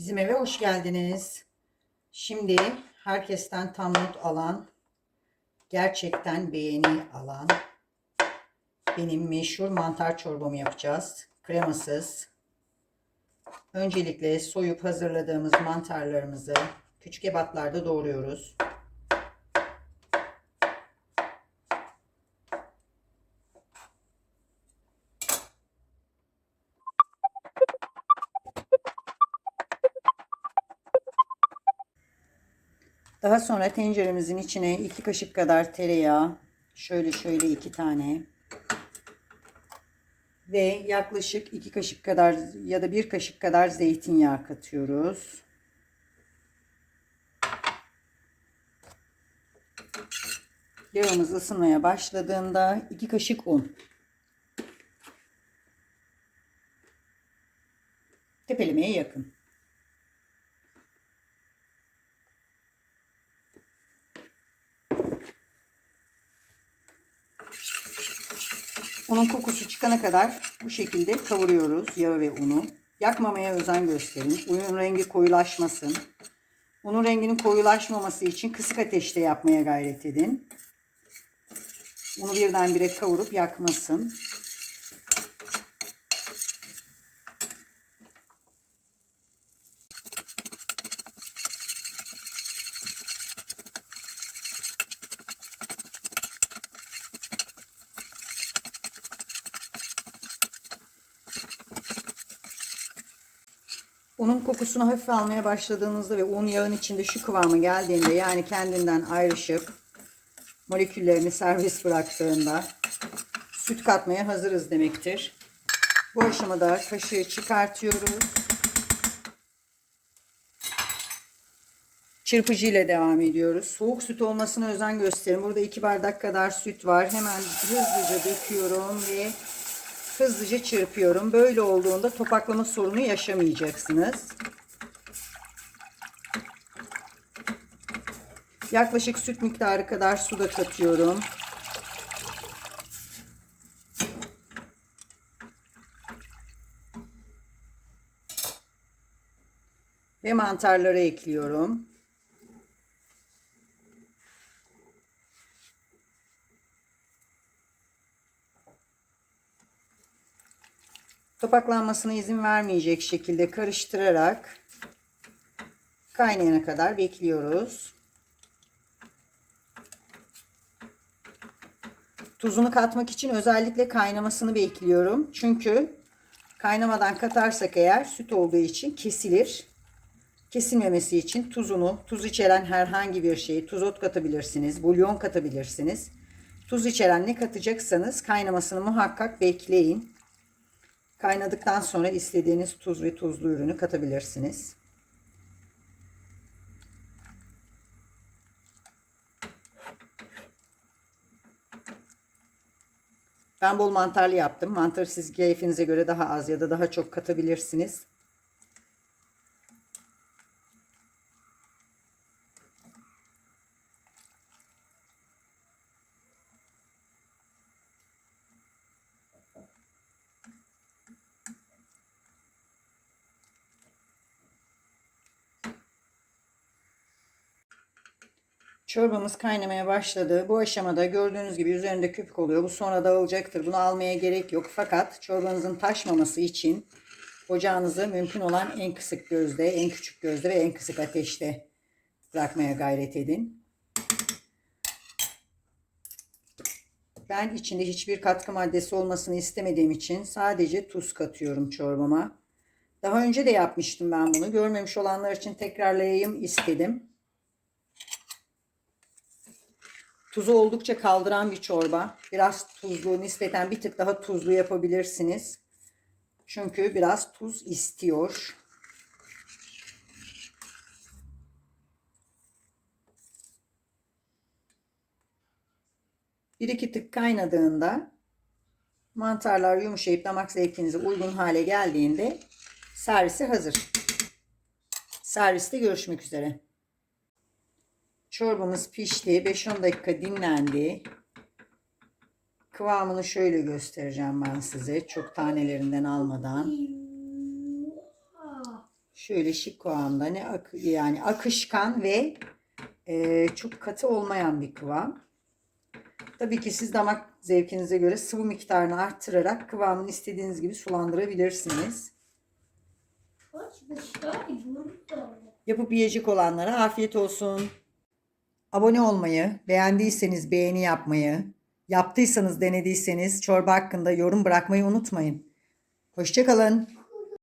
Bizim eve hoş geldiniz. Şimdi herkesten tam not alan, gerçekten beğeni alan benim meşhur mantar çorbamı yapacağız. Kremasız. Öncelikle soyup hazırladığımız mantarlarımızı küçük ebatlarda doğruyoruz. Daha sonra tenceremizin içine iki kaşık kadar tereyağı, şöyle şöyle iki tane ve yaklaşık iki kaşık kadar ya da bir kaşık kadar zeytinyağı katıyoruz. Yağımız ısınmaya başladığında iki kaşık un. Tepelemeye yakın. Unun kokusu çıkana kadar bu şekilde kavuruyoruz yağı ve unu. Yakmamaya özen gösterin. Unun rengi koyulaşmasın. Unun renginin koyulaşmaması için kısık ateşte yapmaya gayret edin. Unu birdenbire kavurup yakmasın. Unun kokusunu hafif almaya başladığınızda ve un yağın içinde şu kıvamı geldiğinde yani kendinden ayrışıp moleküllerini serbest bıraktığında süt katmaya hazırız demektir. Bu aşamada kaşığı çıkartıyoruz. Çırpıcı ile devam ediyoruz. Soğuk süt olmasına özen gösterin. Burada 2 bardak kadar süt var. Hemen hızlıca döküyorum ve hızlıca çırpıyorum. Böyle olduğunda topaklama sorunu yaşamayacaksınız. Yaklaşık süt miktarı kadar su da katıyorum. Ve mantarları ekliyorum. Topaklanmasına izin vermeyecek şekilde karıştırarak kaynayana kadar bekliyoruz. Tuzunu katmak için özellikle kaynamasını bekliyorum. Çünkü kaynamadan katarsak eğer süt olduğu için kesilir. Kesilmemesi için tuzunu, tuz içeren herhangi bir şeyi, tuzot katabilirsiniz, bulyon katabilirsiniz. Tuz içeren ne katacaksanız kaynamasını muhakkak bekleyin. Kaynadıktan sonra istediğiniz tuz ve tuzlu ürünü katabilirsiniz. Ben bol mantarlı yaptım. Mantarı siz keyfinize göre daha az ya da daha çok katabilirsiniz. Çorbamız kaynamaya başladı. Bu aşamada gördüğünüz gibi üzerinde köpük oluyor. Bu sonra dağılacaktır. Bunu almaya gerek yok. Fakat çorbanızın taşmaması için ocağınızı mümkün olan en kısık gözde, en küçük gözde ve en kısık ateşte bırakmaya gayret edin. Ben içinde hiçbir katkı maddesi olmasını istemediğim için sadece tuz katıyorum çorbama. Daha önce de yapmıştım ben bunu. Görmemiş olanlar için tekrarlayayım istedim. Tuzu oldukça kaldıran bir çorba. Biraz tuzlu, nispeten bir tık daha tuzlu yapabilirsiniz. Çünkü biraz tuz istiyor. Bir iki tık kaynadığında mantarlar yumuşayıp damak zevkinize uygun hale geldiğinde servise hazır. Serviste görüşmek üzere. Çorbamız pişti. 5-10 dakika dinlendi. Kıvamını şöyle göstereceğim ben size. Çok tanelerinden almadan. Şöyle şık kıvamda ne ak yani akışkan ve e, çok katı olmayan bir kıvam. Tabii ki siz damak zevkinize göre sıvı miktarını arttırarak kıvamını istediğiniz gibi sulandırabilirsiniz. Yapıp yiyecek olanlara afiyet olsun. Abone olmayı, beğendiyseniz beğeni yapmayı, yaptıysanız denediyseniz çorba hakkında yorum bırakmayı unutmayın. Hoşçakalın.